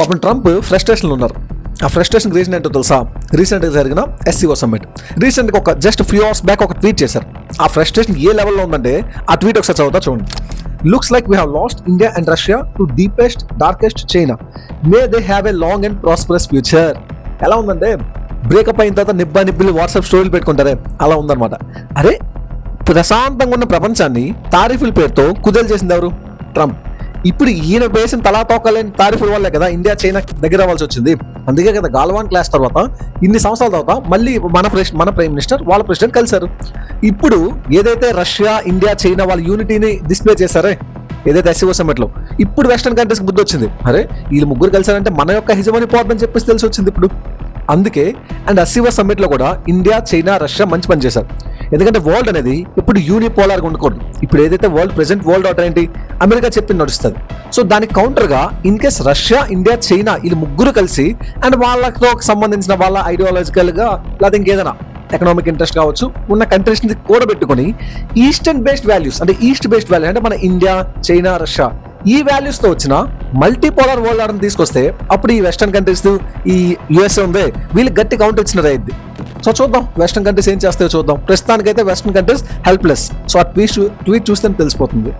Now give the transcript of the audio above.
పాపం ట్రంప్ ఫ్రస్ట్రేషన్లు ఉన్నారు. ఆ ఫ్రస్ట్రేషన్ రీజన్ ఏంటో తెలుసా? రీసెంట్గా జరిగిన ఎస్సీఓ సమ్మిట్. రీసెంట్గా ఒక జస్ట్ ఫ్యూ అవర్స్ బ్యాక్ ఒక ట్వీట్ చేశారు. ఆ ఫ్రస్ట్రేషన్ ఏ లెవెల్లో ఉందంటే ఆ ట్వీట్ ఒకసారి చదువుతా చూడండి. Looks like we have lost India and Russia to deepest darkest China may they have a long and prosperous future ఎలా ఉందంటే బ్రేకప్ అయిన తర్వాత నిబ్బా నిబ్బిలు వాట్సాప్ స్టోరీలు పెట్టుకుంటారే. అలా ఉందన్నమాట. అరే ప్రశాంతంగా ఉన్న ప్రపంచాన్ని తారీఫుల పేరుతో కుదేలు చేసింది ఎవరు? ట్రంప్. ఇప్పుడు ఈయన వేసిన తలాతోకలేని తారీఫుల వల్లే కదా ఇండియా చైనా దగ్గర అవ్వాల్సి వచ్చింది. అందుకే కదా గాల్వాన్ క్లాస్ తర్వాత ఇన్ని సంవత్సరాల తర్వాత మళ్ళీ మన ప్రెస్ మన ప్రైమ్ మినిస్టర్ వాళ్ళ ప్రెసిడెంట్ కలిశారు. ఇప్పుడు ఏదైతే రష్యా ఇండియా చైనా వాళ్ళ యూనిటీని డిస్ప్లే చేశారే ఏదైతే ఎస్సీఓ సమ్మిట్లో ఇప్పుడు వెస్టర్న్ కంట్రీస్ బుద్ధి వచ్చింది. అరే వీళ్ళు ముగ్గురు కలిసారంటే మన యొక్క హిజమని పోద్దని చెప్పేసి తెలిసి వచ్చింది ఇప్పుడు. అందుకే అండ్ అసివా సమ్మిట్లో కూడా ఇండియా చైనా రష్యా మంచి పని చేశారు. ఎందుకంటే వరల్డ్ అనేది ఇప్పుడు యూనిపోలార్గా ఉండకూడదు. ఇప్పుడు ఏదైతే వరల్డ్ ప్రెసెంట్ వరల్డ్ ఆర్డర్ ఏంటి? అమెరికా చెప్పింది నడుస్తుంది. సో దానికి కౌంటర్గా in case Russia India China వీళ్ళు ముగ్గురు కలిసి అండ్ వాళ్ళతో సంబంధించిన వాళ్ళ ఐడియాలజికల్గా లేదా ఇంకేదైనా ఎకనామిక్ ఇంట్రెస్ట్ కావచ్చు ఉన్న కంట్రీస్ని కూడబెట్టుకొని ఈస్టర్న్ బేస్డ్ వాల్యూస్ అంటే ఈస్ట్ బేస్డ్ వాల్యూ అంటే మన ఇండియా చైనా రష్యా ఈ వాల్యూస్తో వచ్చిన మల్టీపోలర్ వరల్డ్ ఆర్డర్ తీసుకొస్తే అప్పుడు ఈ వెస్టర్న్ కంట్రీస్ ఈ యుఎస్ఏ ఉంది. వీళ్ళు గట్టి కౌంటర్ ఇచ్చినది అయింది సో చూద్దాం. వెస్టర్న్ కంట్రీస్ ఏం చేస్తాయో చూద్దాం. ప్రస్తుతానికైతే వెస్టర్న్ కంట్రీస్ హెల్ప్లెస్ సో ఆ ట్వీట్ ట్వీట్ చూస్తే తెలిసిపోతుంది.